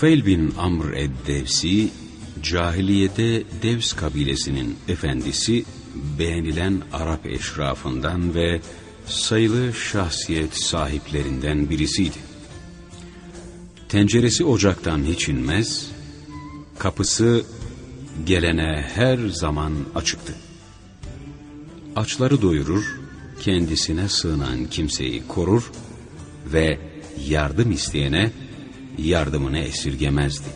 Tufeil bin Amr ed-Devsi, cahiliyede Devs kabilesinin efendisi, beğenilen Arap eşrafından ve sayılı şahsiyet sahiplerinden birisiydi. Tenceresi ocaktan hiç inmez, kapısı gelene her zaman açıktı. Açları doyurur, kendisine sığınan kimseyi korur ve yardım isteyene yardımını esirgemezdi.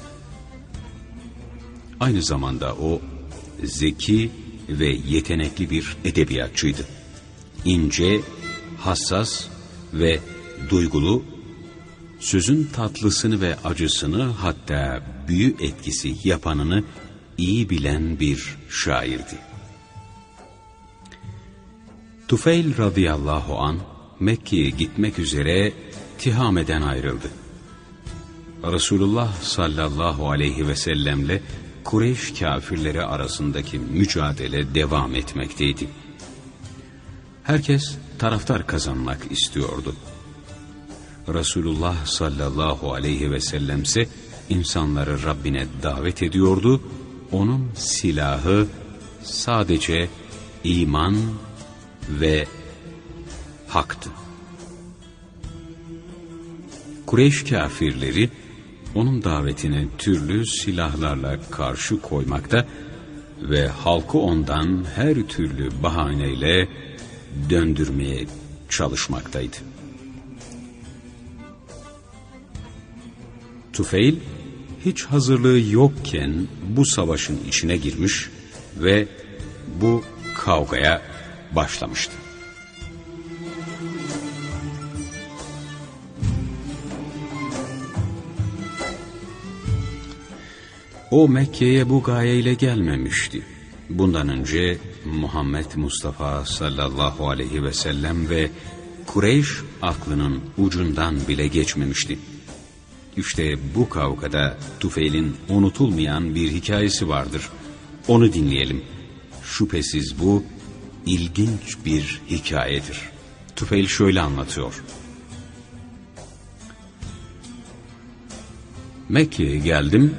Aynı zamanda o zeki ve yetenekli bir edebiyatçıydı. İnce, hassas ve duygulu, sözün tatlısını ve acısını hatta büyü etkisi yapanını iyi bilen bir şairdi. Tufeil radıyallahu an Mekke'ye gitmek üzere Tihame'den ayrıldı. Resulullah sallallahu aleyhi ve sellemle Kureyş kafirleri arasındaki mücadele devam etmekteydi. Herkes taraftar kazanmak istiyordu. Resulullah sallallahu aleyhi ve sellemse insanları Rabbine davet ediyordu. Onun silahı sadece iman ve haktı. Kureyş kafirleri onun davetine türlü silahlarla karşı koymakta ve halkı ondan her türlü bahaneyle döndürmeye çalışmaktaydı. Tufeil hiç hazırlığı yokken bu savaşın içine girmiş ve bu kavgaya başlamıştı. O Mekke'ye bu gayeyle gelmemişti. Bundan önce Muhammed Mustafa sallallahu aleyhi ve sellem ve Kureyş aklının ucundan bile geçmemişti. İşte bu kavgada Tufeil'in unutulmayan bir hikayesi vardır. Onu dinleyelim. Şüphesiz bu ilginç bir hikayedir. Tufeil şöyle anlatıyor. Mekke'ye geldim.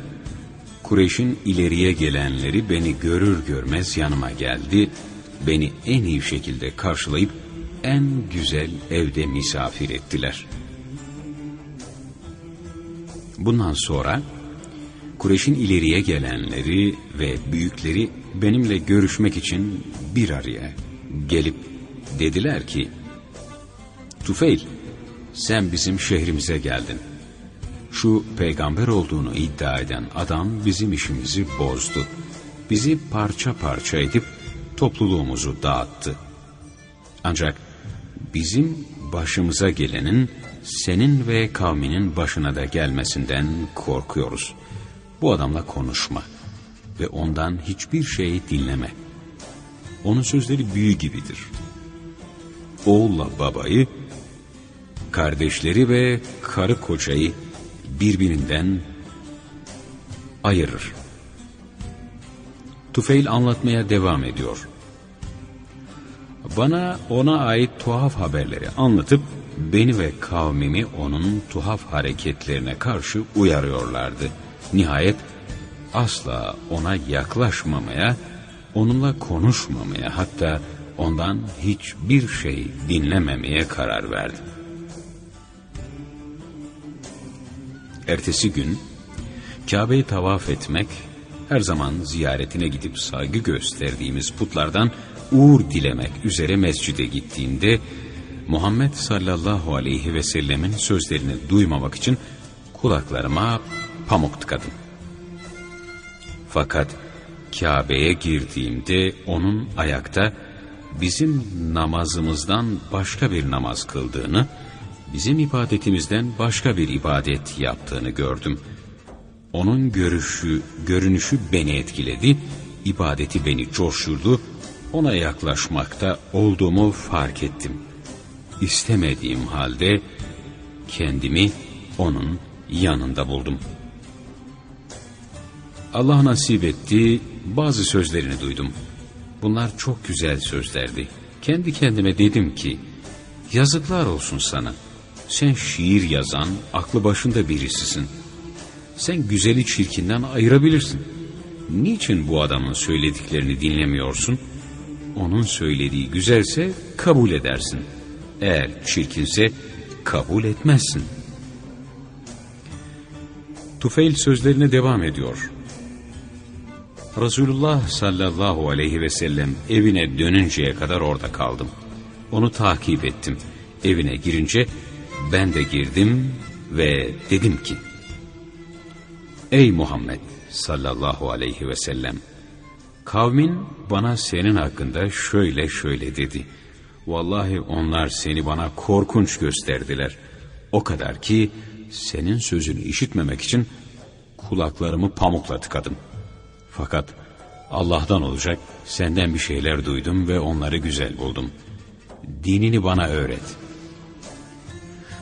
Kureyş'in ileriye gelenleri beni görür görmez yanıma geldi. Beni en iyi şekilde karşılayıp en güzel evde misafir ettiler. Bundan sonra Kureyş'in ileriye gelenleri ve büyükleri benimle görüşmek için bir araya gelip dediler ki Tufeil sen bizim şehrimize geldin. Şu peygamber olduğunu iddia eden adam bizim işimizi bozdu. Bizi parça parça edip topluluğumuzu dağıttı. Ancak bizim başımıza gelenin senin ve kavminin başına da gelmesinden korkuyoruz. Bu adamla konuşma ve ondan hiçbir şey dinleme. Onun sözleri büyü gibidir. Oğulla babayı, kardeşleri ve karı kocayı birbirinden ayırır. Tufeil anlatmaya devam ediyor. Bana ona ait tuhaf haberleri anlatıp beni ve kavmimi onun tuhaf hareketlerine karşı uyarıyorlardı. Nihayet asla ona yaklaşmamaya, onunla konuşmamaya hatta ondan hiçbir şey dinlememeye karar verdim. Ertesi gün Kabe'yi tavaf etmek, her zaman ziyaretine gidip saygı gösterdiğimiz putlardan uğur dilemek üzere mescide gittiğimde Muhammed sallallahu aleyhi ve sellemin sözlerini duymamak için kulaklarıma pamuk tıkadım. Fakat Kabe'ye girdiğimde onun ayakta bizim namazımızdan başka bir namaz kıldığını, bizim ibadetimizden başka bir ibadet yaptığını gördüm. Onun görüşü, görünüşü beni etkiledi, ibadeti beni coşturdu, ona yaklaşmakta olduğumu fark ettim. İstemediğim halde kendimi onun yanında buldum. Allah nasip etti, bazı sözlerini duydum. Bunlar çok güzel sözlerdi. Kendi kendime dedim ki, yazıklar olsun sana. Sen şiir yazan, aklı başında birisisin. Sen güzeli çirkinden ayırabilirsin. Niçin bu adamın söylediklerini dinlemiyorsun? Onun söylediği güzelse kabul edersin. Eğer çirkinse kabul etmezsin. Tufeil sözlerine devam ediyor. Resulullah sallallahu aleyhi ve sellem evine dönünceye kadar orada kaldım. Onu takip ettim. Evine girince ben de girdim ve dedim ki Ey Muhammed sallallahu aleyhi ve sellem kavmin bana senin hakkında şöyle şöyle dedi. Vallahi onlar seni bana korkunç gösterdiler. O kadar ki senin sözünü işitmemek için kulaklarımı pamukla tıkadım. Fakat Allah'tan olacak senden bir şeyler duydum ve onları güzel buldum. Dinini bana öğret.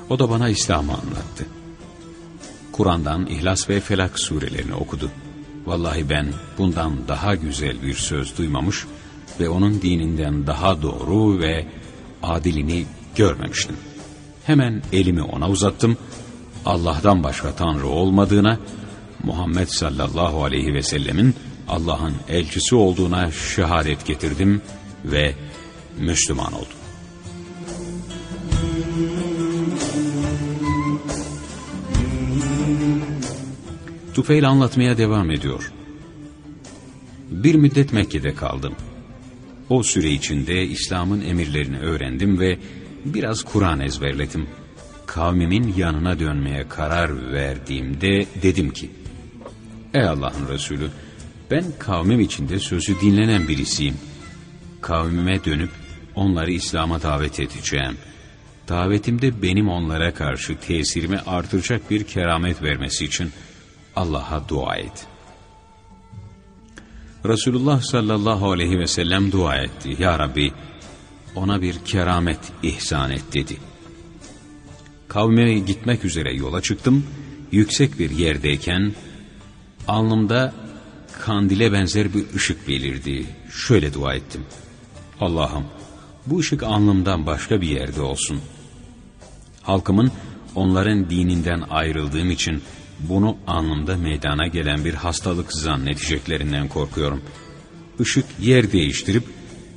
O da bana İslam'ı anlattı. Kur'an'dan İhlas ve Felak surelerini okudu. Vallahi ben bundan daha güzel bir söz duymamış ve onun dininden daha doğru ve adilini görmemiştim. Hemen elimi ona uzattım. Allah'tan başka Tanrı olmadığına, Muhammed sallallahu aleyhi ve sellemin Allah'ın elçisi olduğuna şehadet getirdim ve Müslüman oldum. Tufeil anlatmaya devam ediyor. Bir müddet Mekke'de kaldım. O süre içinde İslam'ın emirlerini öğrendim ve biraz Kur'an ezberledim. Kavmimin yanına dönmeye karar verdiğimde dedim ki, Ey Allah'ın Resulü, ben kavmim içinde sözü dinlenen birisiyim. Kavmime dönüp onları İslam'a davet edeceğim. Davetimde benim onlara karşı tesirimi artıracak bir keramet vermesi için Allah'a dua et. Resulullah sallallahu aleyhi ve sellem dua etti. Ya Rabbi ona bir keramet ihsan et dedi. Kavmime gitmek üzere yola çıktım. Yüksek bir yerdeyken alnımda kandile benzer bir ışık belirdi. Şöyle dua ettim. Allah'ım bu ışık alnımdan başka bir yerde olsun. Halkımın onların dininden ayrıldığım için bunu alnımda meydana gelen bir hastalık zannedeceklerinden korkuyorum. Işık yer değiştirip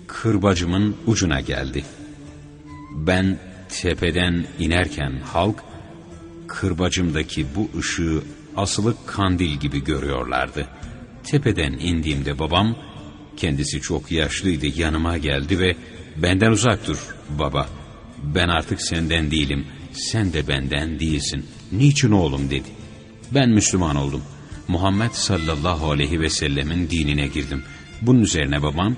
kırbacımın ucuna geldi. Ben tepeden inerken halk kırbacımdaki bu ışığı asılı kandil gibi görüyorlardı. Tepeden indiğimde babam kendisi çok yaşlıydı yanıma geldi ve benden uzak dur baba ben artık senden değilim sen de benden değilsin niçin oğlum dedi. Ben Müslüman oldum. Muhammed sallallahu aleyhi ve sellemin dinine girdim. Bunun üzerine babam,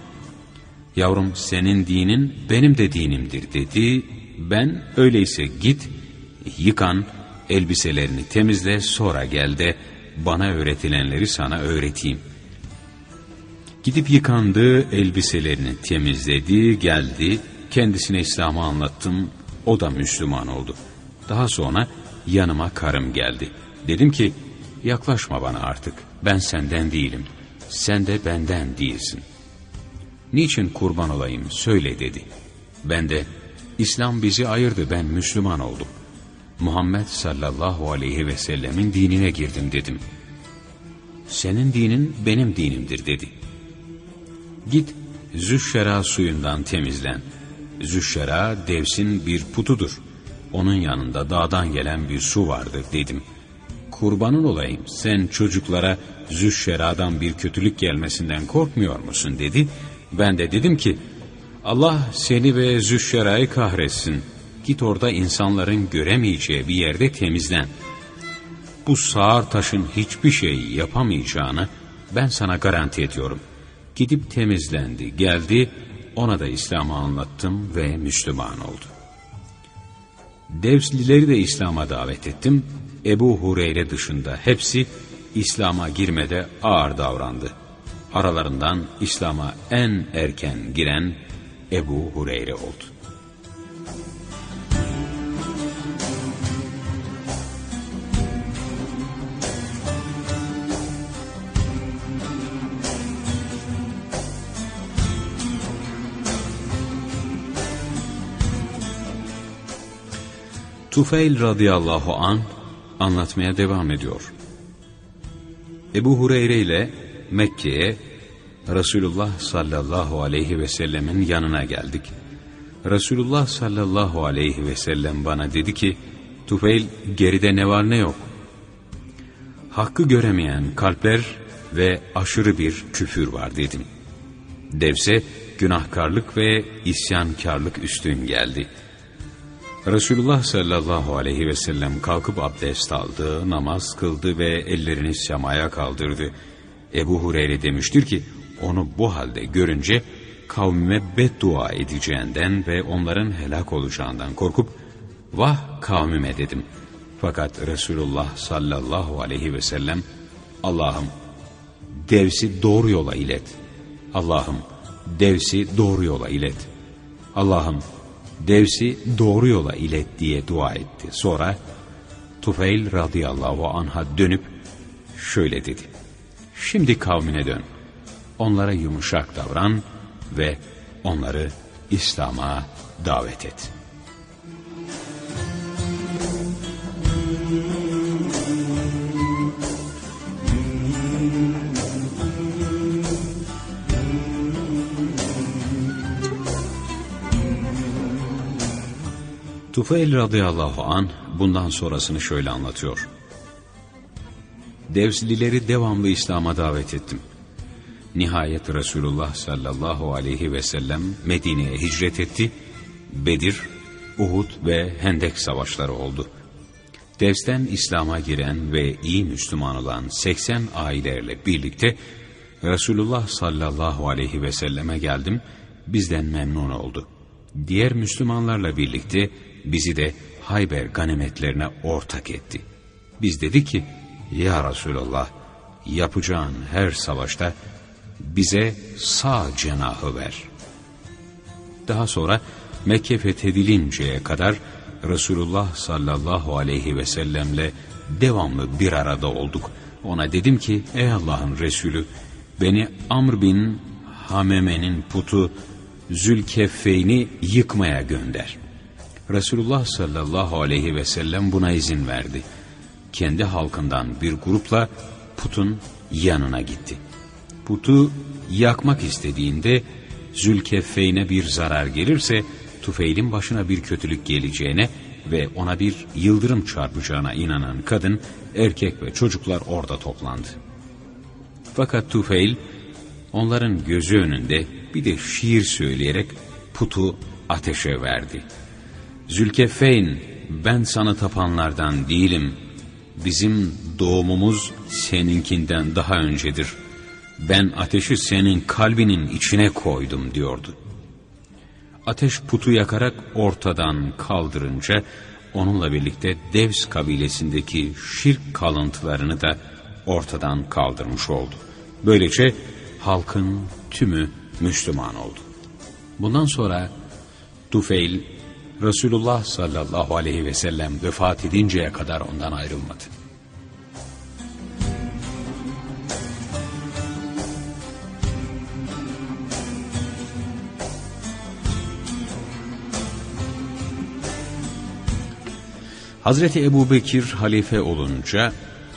yavrum senin dinin benim de dinimdir dedi. Ben öyleyse git, yıkan, elbiselerini temizle sonra gel de bana öğretilenleri sana öğreteyim. Gidip yıkandı, elbiselerini temizledi, geldi, kendisine İslam'ı anlattım, o da Müslüman oldu. Daha sonra yanıma karım geldi.'' Dedim ki yaklaşma bana artık ben senden değilim. Sen de benden değilsin. Niçin kurban olayım söyle dedi. Ben de İslam bizi ayırdı ben Müslüman oldum. Muhammed sallallahu aleyhi ve sellemin dinine girdim dedim. Senin dinin benim dinimdir dedi. Git Züşşera suyundan temizlen. Züşşera devsin bir putudur. Onun yanında dağdan gelen bir su vardır dedim.'' Kurbanın olayım sen çocuklara züşşeradan bir kötülük gelmesinden korkmuyor musun dedi. Ben de dedim ki Allah seni ve züşşerayı kahretsin. Git orada insanların göremeyeceği bir yerde temizlen. Bu sağır taşın hiçbir şey yapamayacağını ben sana garanti ediyorum. Gidip temizlendi, geldi, ona da İslam'ı anlattım ve Müslüman oldu. Devslileri de İslam'a davet ettim. Ebu Hureyre dışında hepsi İslam'a girmede ağır davrandı. Aralarından İslam'a en erken giren Ebu Hureyre oldu. Tufeil radıyallahu an anlatmaya devam ediyor. Ebu Hureyre ile Mekke'ye Resulullah sallallahu aleyhi ve sellemin yanına geldik. Resulullah sallallahu aleyhi ve sellem bana dedi ki, Tufeil geride ne var ne yok. Hakkı göremeyen kalpler ve aşırı bir küfür var dedim. Devse günahkarlık ve isyankarlık üstün geldi. Resulullah sallallahu aleyhi ve sellem kalkıp abdest aldı, namaz kıldı ve ellerini semaya kaldırdı. Ebu Hureyre demiştir ki, onu bu halde görünce kavmime beddua edeceğinden ve onların helak olacağından korkup, vah kavmime dedim. Fakat Resulullah sallallahu aleyhi ve sellem, Allah'ım devsi doğru yola ilet. Allah'ım devsi doğru yola ilet. Allah'ım devsi doğru yola ilet diye dua etti. Sonra Tufeil radıyallahu anha dönüp şöyle dedi. Şimdi kavmine dön. Onlara yumuşak davran ve onları İslam'a davet et.'' Tufeil radıyallahu an bundan sonrasını şöyle anlatıyor. Devslileri devamlı İslam'a davet ettim. Nihayet Resulullah sallallahu aleyhi ve sellem Medine'ye hicret etti. Bedir, Uhud ve Hendek savaşları oldu. Devs'ten İslam'a giren ve iyi Müslüman olan 80 ailelerle birlikte Resulullah sallallahu aleyhi ve selleme geldim. Bizden memnun oldu. Diğer Müslümanlarla birlikte bizi de Hayber ganimetlerine ortak etti. Biz dedi ki, Ya Resulallah, yapacağın her savaşta bize sağ cenahı ver. Daha sonra Mekke fethedilinceye kadar Resulullah sallallahu aleyhi ve sellemle devamlı bir arada olduk. Ona dedim ki, ey Allah'ın Resulü, beni Amr bin Hameme'nin putu Zülkeffeyn'i yıkmaya gönder.'' Resulullah sallallahu aleyhi ve sellem buna izin verdi. Kendi halkından bir grupla putun yanına gitti. Putu yakmak istediğinde Zülkeffeyne bir zarar gelirse Tufeil'in başına bir kötülük geleceğine ve ona bir yıldırım çarpacağına inanan kadın, erkek ve çocuklar orada toplandı. Fakat Tufeil onların gözü önünde bir de şiir söyleyerek putu ateşe verdi. Zülkeffeyn ben sana tapanlardan değilim. Bizim doğumumuz seninkinden daha öncedir. Ben ateşi senin kalbinin içine koydum diyordu. Ateş putu yakarak ortadan kaldırınca onunla birlikte Devs kabilesindeki şirk kalıntılarını da ortadan kaldırmış oldu. Böylece halkın tümü Müslüman oldu. Bundan sonra Tufeil Resulullah sallallahu aleyhi ve sellem vefat edinceye kadar ondan ayrılmadı. Hazreti Ebu Bekir halife olunca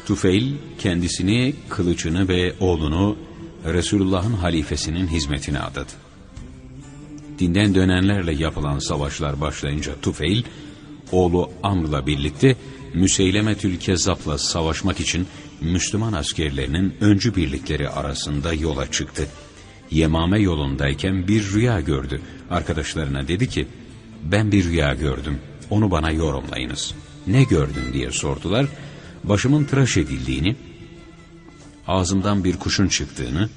Tufeil kendisini, kılıcını ve oğlunu Resulullah'ın halifesinin hizmetine adadı dinden dönenlerle yapılan savaşlar başlayınca Tufeil, oğlu Amr'la birlikte Müseylemetül Kezzap'la savaşmak için Müslüman askerlerinin öncü birlikleri arasında yola çıktı. Yemame yolundayken bir rüya gördü. Arkadaşlarına dedi ki, ben bir rüya gördüm, onu bana yorumlayınız. Ne gördün diye sordular. Başımın tıraş edildiğini, ağzımdan bir kuşun çıktığını,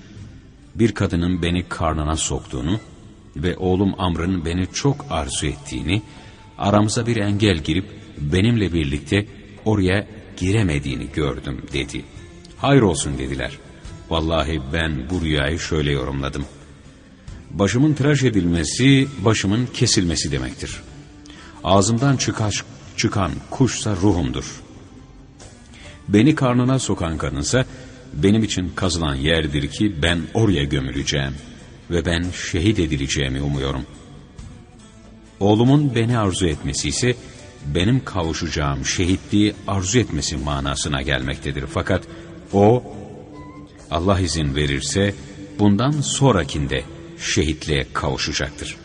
bir kadının beni karnına soktuğunu, ve oğlum Amr'ın beni çok arzu ettiğini, aramıza bir engel girip benimle birlikte oraya giremediğini gördüm dedi. Hayır olsun dediler. Vallahi ben bu rüyayı şöyle yorumladım. Başımın tıraş edilmesi, başımın kesilmesi demektir. Ağzımdan çıkaç, çıkan kuşsa ruhumdur. Beni karnına sokan kadınsa benim için kazılan yerdir ki ben oraya gömüleceğim.'' Ve ben şehit edileceğimi umuyorum. Oğlumun beni arzu etmesi ise benim kavuşacağım şehitliği arzu etmesi manasına gelmektedir. Fakat o Allah izin verirse bundan sonrakinde şehitliğe kavuşacaktır.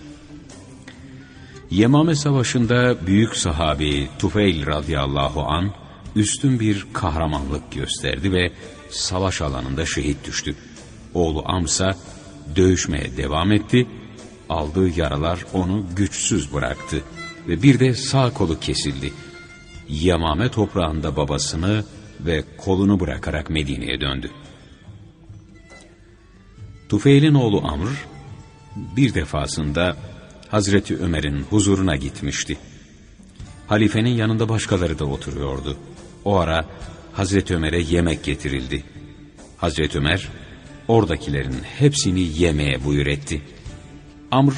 Yemame Savaşı'nda büyük sahabi Tufeil radıyallahu an üstün bir kahramanlık gösterdi ve savaş alanında şehit düştü. Oğlu Amsa dövüşmeye devam etti, aldığı yaralar onu güçsüz bıraktı ve bir de sağ kolu kesildi. Yamame toprağında babasını ve kolunu bırakarak Medine'ye döndü. Tufeil'in oğlu Amr bir defasında Hazreti Ömer'in huzuruna gitmişti. Halifenin yanında başkaları da oturuyordu. O ara Hazreti Ömer'e yemek getirildi. Hazreti Ömer oradakilerin hepsini yemeye buyur etti. Amr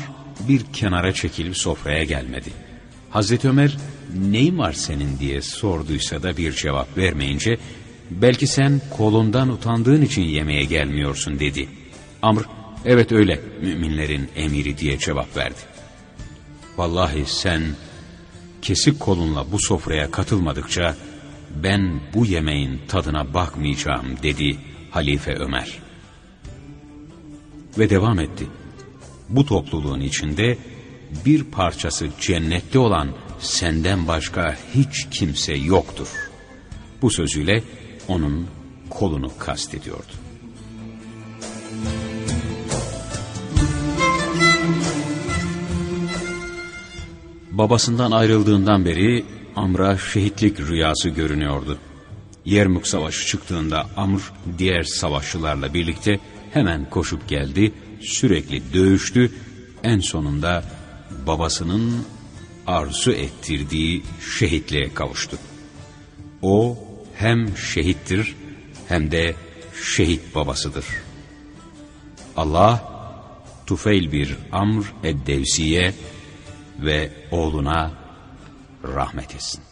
bir kenara çekilip sofraya gelmedi. Hazreti Ömer neyin var senin diye sorduysa da bir cevap vermeyince belki sen kolundan utandığın için yemeğe gelmiyorsun dedi. Amr evet öyle müminlerin emiri diye cevap verdi. Vallahi sen kesik kolunla bu sofraya katılmadıkça ben bu yemeğin tadına bakmayacağım dedi Halife Ömer. Ve devam etti. Bu topluluğun içinde bir parçası cennette olan senden başka hiç kimse yoktur. Bu sözüyle onun kolunu kastediyordu. Babasından ayrıldığından beri Amr'a şehitlik rüyası görünüyordu. Yermuk Savaşı çıktığında Amr diğer savaşçılarla birlikte hemen koşup geldi, sürekli dövüştü, en sonunda babasının arzu ettirdiği şehitliğe kavuştu. O hem şehittir hem de şehit babasıdır. Allah Tufeil bir Amr Eddevsiye ve oğluna rahmet etsin.